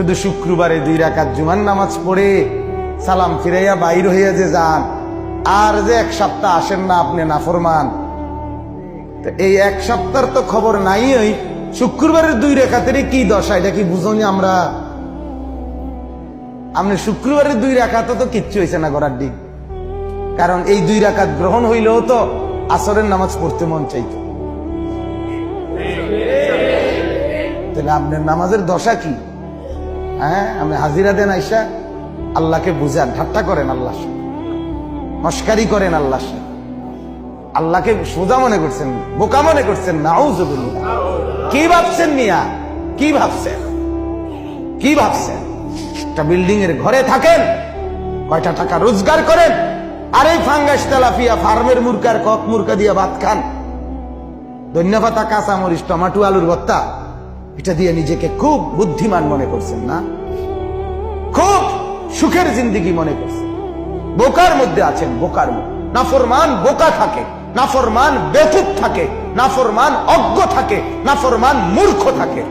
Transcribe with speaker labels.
Speaker 1: শুধু শুক্রবারে দুই রাকাত জুমার নামাজ পড়ে সালাম ফিরাইয়া বাইর হইয়া যে যান, আর যে এক সপ্তাহ আসেন না আপনি নাফরমান এই এক সপ্তাহের তো খবর নাই ওই শুক্রবারের দুই রেখাতেরই কি দশা, এটা কি বুঝনি আমরা? আপনি শুক্রবারের দুই রাখাতে তো কিচ্ছু হয়েছে না করার দিক কারণ এই দুই রাকাত গ্রহণ হইলেও তো আসরের নামাজ পড়তে মন চাইত। তাহলে আপনার নামাজের দশা কি? হ্যাঁ আপনি হাজিরা দেন আইসা আল্লাহকে বুঝান, ঠাট্টা করেন আল্লাহর সাথে। মস্কারি করেন আল্লাহর সাথে। আল্লাহকে সোজা মনে করছেন, বোকা মনে করছেন, নাউজুবিল্লাহ। কি ভাবছেন মিয়া? কি ভাবছেন? কি ভাবছেন? একটা বিল্ডিং এর ঘরে থাকেন, কয়টা টাকা রোজগার করেন, আর এই ফাঙ্গাস তেলাপিয়া ফার্মের মুরকার কক মুরকা দিয়ে ভাত খান। ধন্যপাতা কাঁচা মরিচ টমাটো, আলুর ভত্তা এটা দিয়ে নিজেকে খুব বুদ্ধিমান মনে করছেন, না? খুব সুখের জিন্দিগি মনে করছেন। বোকার মধ্যে আছেন, বোকার মধ্যে। নাফরমান বোকা থাকে, নাফরমান বেকুব থাকে, নাফরমান অজ্ঞ থাকে, নাফরমান মূর্খ থাকে।